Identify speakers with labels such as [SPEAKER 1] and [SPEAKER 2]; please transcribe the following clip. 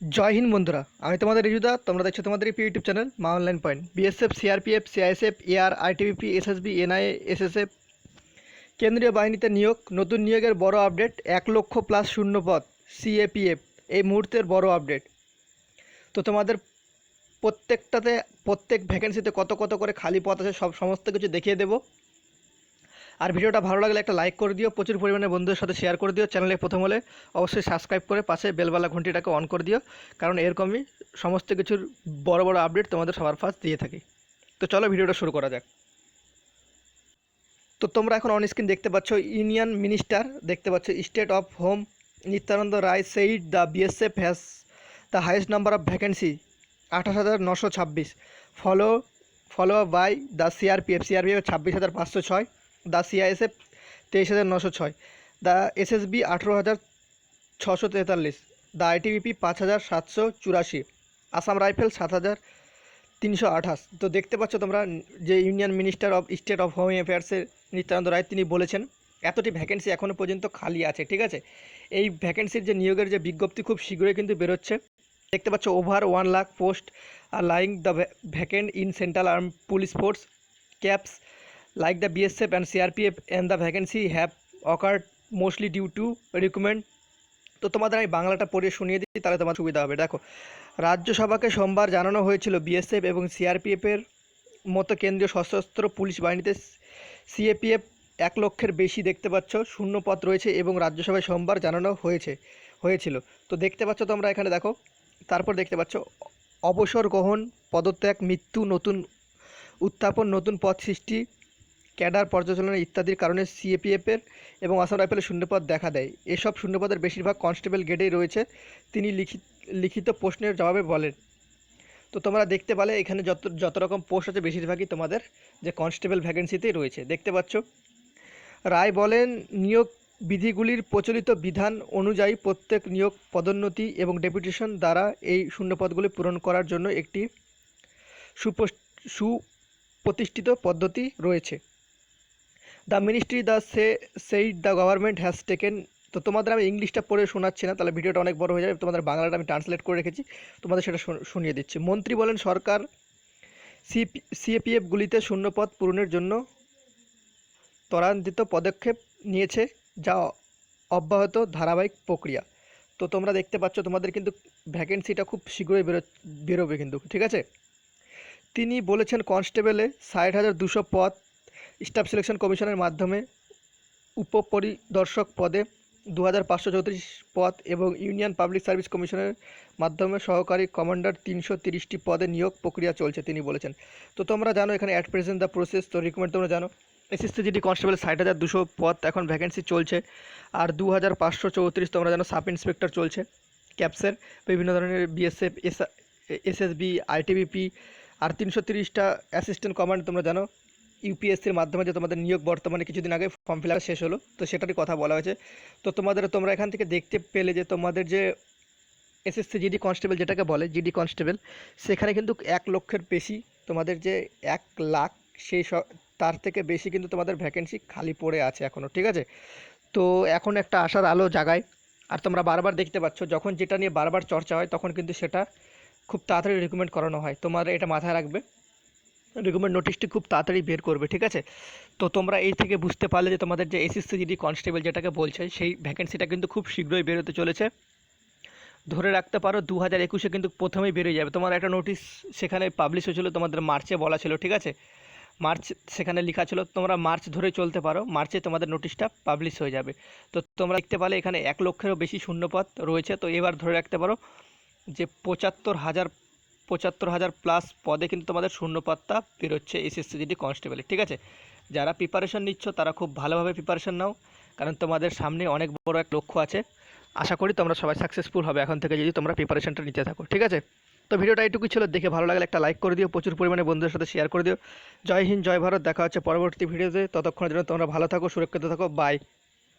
[SPEAKER 1] জয় হিন্দ বন্ধুরা, আমি তোমাদের রিজুদা, তোমরা দেখছ তোমাদের এই YouTube channel Maa online point. BSF CRPF CISF AR ITBP SSB NIA SSF কেন্দ্রীয় বাহিনীতে নিয়োগ, নতুন নিয়োগের বড় আপডেট, এক লক্ষ প্লাস শূন্য পদ সিএপিএফ এই মুহূর্তের বড় আপডেট। তো তোমাদের প্রত্যেকটাতে, প্রত্যেক ভ্যাকেন্সিতে কত কত করে খালি পথ আছে, সব সমস্ত কিছু দেখিয়ে দেবো। আর ভিডিওটা ভালো লাগলে একটা লাইক করে দিও, প্রচুর পরিমাণে বন্ধুদের সাথে শেয়ার করে দিও চ্যানেলে প্রথম হলে অবশ্যই সাবস্ক্রাইব করে পাশে বেলবালা ঘন্টিটাকে অন করে দিও, কারণ এরকমই সমস্ত কিছুর বড় বড় আপডেট তোমাদের সবার ফার্স্ট দিয়ে থাকি। তো চলো ভিডিওটা শুরু করা যাক। তো তোমরা এখন অন স্ক্রিন দেখতে পাচ্ছ ইউনিয়ন মিনিস্টার দেখতে পাচ্ছ state of home Nityananda Rai said the BSF has the highest number of vacancy আঠাশ হাজার নশো ছাব্বিশ। Follow follow by the CRPF CRPF ছাব্বিশ হাজার পাঁচশো ছয়। দ্য সিআইএসএফ তেইশ হাজার নশো ছয়, দ্য এসএসবি আঠেরো হাজার ছশো তেতাল্লিশ, দ্য আইটিবিপি পাঁচ হাজার সাতশো চুরাশি, আসাম রাইফেল সাত হাজার তিনশো আঠাশ। তো দেখতে পাচ্ছ তোমরা যে union minister of state of home অ্যাফেয়ার্সের Nityananda Rai তিনি বলেছেন, এতটি ভ্যাকেন্সি এখনও পর্যন্ত খালি আছে, ঠিক আছে? এই ভ্যাকেন্সির যে নিয়োগের যে বিজ্ঞপ্তি খুব শীঘ্রই কিন্তু বেরোচ্ছে। দেখতে পাচ্ছ over one lakh post, R lying the vacant in central arm police force, CAPs like the BSF and CRPF and the vacancy have occurred mostly due to requirement তো তোমাদের আমি বাংলাটা পড়ে শুনিয়ে দিচ্ছি, তাহলে তোমার সুবিধা হবে। দেখো, রাজ্যসভাকে সোমবার জানানো হয়েছিল বিএসএফ এবং সিআরপিএফের মতো কেন্দ্রীয় সশস্ত্র পুলিশ বাহিনীতে সিএপিএফ এক লক্ষের বেশি দেখতে পাচ্ছ শূন্য পদ রয়েছে এবং রাজ্যসভায় সোমবার জানানো হয়েছে, হয়েছিল। তো দেখতে পাচ্ছ তোমরা এখানে, দেখো, তারপর দেখতে পাচ্ছ, অবসর গ্রহণ, পদত্যাগ, মৃত্যু, নতুন, উত্থাপন, নতুন পদ সৃষ্টি ক্যাডার পর্যালোচনা ইত্যাদির কারণে সিএপিএফের এবং আসাম রাইফেলের শূন্যপদ দেখা দেয়। এসব শূন্যপদের বেশিরভাগ কনস্টেবল গেটেই রয়েছে, তিনি লিখিত লিখিত প্রশ্নের জবাবে বলেন। তো তোমরা দেখতে পালে, এখানে যত যত রকম পোস্ট আছে, বেশিরভাগই তোমাদের যে কনস্টেবল ভ্যাকেন্সিতেই রয়েছে। দেখতে পাচ্ছ, রায় বলেন, নিয়োগ বিধিগুলির প্রচলিত বিধান অনুযায়ী প্রত্যেক নিয়োগ পদোন্নতি এবং ডেপুটেশন দ্বারা এই শূন্যপদগুলি পূরণ করার জন্য একটি সুপ্রতিষ্ঠিত পদ্ধতি রয়েছে। The ministry the say said the government has taken তো তোমাদের আমি ইংলিশটা পড়ে শোনাচ্ছি না, তাহলে ভিডিওটা অনেক বড় হয়ে যাবে, তোমাদের বাংলাটা আমি ট্রান্সলেট করে রেখেছি, তোমাদের সেটা শুনিয়ে দিচ্ছি। মন্ত্রী বলেন, সরকার সিপি সিএপিএফগুলিতে শূন্যপদ পূরণের জন্য ত্বরান্বিত পদক্ষেপ নিয়েছে, যা অব্যাহত ধারাবাহিক প্রক্রিয়া। তো তোমরা দেখতে পাচ্ছ, তোমাদের কিন্তু ভ্যাকেন্সিটা খুব শীঘ্রই বেরো, বেরোবে কিন্তু, ঠিক আছে? তিনি বলেছেন, কনস্টেবলে ষাট হাজার দুশো পদ স্টাফ সিলেকশন কমিশনের মাধ্যমে উপপরিদর্শক পদে দু হাজার পাঁচশো চৌত্রিশ পদ এবং ইউনিয়ন পাবলিক সার্ভিস কমিশনের মাধ্যমে সহকারী কমান্ডার তিনশো তিরিশটি পদে নিয়োগ প্রক্রিয়া চলছে, তিনি বলেছেন। তো তোমরা জানো এখানে at present the process to recommend তোমরা জানো। এসএসসি জিডি কনস্টেবল ষাট হাজার দুশো পদ, এখন ভ্যাকেন্সি চলছে। আর দু হাজার পাঁচশো চৌত্রিশ তোমরা জানো সাব ইন্সপেক্টর চলছে। ক্যাপসের বিভিন্ন ধরনের বিএসএফ এস এসএসবি আইটিবিপি আর তিনশো তিরিশটা অ্যাসিস্ট্যান্ট কমান্ড তোমরা জানো। ইউপিএসসির মাধ্যমে যে তোমাদের নিয়োগ বর্তমানে কিছুদিন আগে ফর্ম ফিল শেষ হলো, তো সেটারই কথা বলা হয়েছে। তো তোমাদের, তোমরা এখান থেকে দেখতে পেলে যে তোমাদের যে এসএসসি জিডি কনস্টেবল যেটাকে বলে, জিডি কনস্টেবল, সেখানে কিন্তু এক লক্ষের বেশি তোমাদের যে এক লাখ, সেই তার থেকে বেশি কিন্তু তোমাদের ভ্যাকেন্সি খালি পড়ে আছে এখনও ঠিক আছে? তো এখন একটা আশার আলো জাগায়, আর তোমরা বারবার দেখতে পাচ্ছ, যখন যেটা নিয়ে বারবার চর্চা হয়, তখন কিন্তু সেটা খুব তাড়াতাড়ি রিকমেন্ড করানো হয়। তোমার এটা মাথায় রাখবে। রিকমেন্ড নোটিশটি খুব তাড়াতাড়ি বের করবে, ঠিক আছে? তো তোমরা এই থেকে বুঝতে পারলে যে তোমাদের যে এসএসসি জিডি কনস্টেবল যেটাকে বলছে, সেই ভ্যাকেন্সিটা কিন্তু খুব শীঘ্রই বেরোতে চলেছে। ধরে রাখতে পারো দু হাজার একুশে কিন্তু প্রথমেই বেরিয়ে যাবে। তোমার একটা নোটিশ সেখানে পাবলিশ হয়েছিল, তোমাদের মার্চে বলা ছিল, ঠিক আছে? মার্চ সেখানে লেখা ছিল, তোমরা মার্চ ধরে চলতে পারো, মার্চে তোমাদের নোটিশটা পাবলিশ হয়ে যাবে। তো তোমরা দেখতে পারলে এখানে এক লক্ষেরও বেশি শূন্যপদ রয়েছে। তো এবার ধরে রাখতে পারো যে পঁচাত্তর হাজার পঁচাত্তর হাজার প্লাস পদে কিন্তু তোমাদের শূন্যপদটা বেরোচ্ছে এসএসসি জিডি কনস্টেবলে ঠিক আছে? যারা প্রিপারেশন নিচ্ছ, তারা খুব ভালোভাবে প্রিপারেশন নাও, কারণ তোমাদের সামনে অনেক বড় এক লক্ষ্য আছে। আশা করি তোমরা সবাই সাকসেসফুল হবে এখন থেকে যদি তোমরা প্রিপারেশনটা নিতে থাকো, ঠিক আছে? তো ভিডিওটা এইটুকুই ছিল, দেখে ভালো লাগলে একটা লাইক করে দিও, প্রচুর পরিমাণে বন্ধুদের সাথে শেয়ার করে দিও। জয় হিন্দ, জয় ভারত, দেখা হচ্ছে পরবর্তী ভিডিওতে, ততক্ষণের জন্য তোমরা ভালো থাকো, সুরক্ষিত থাকো বাই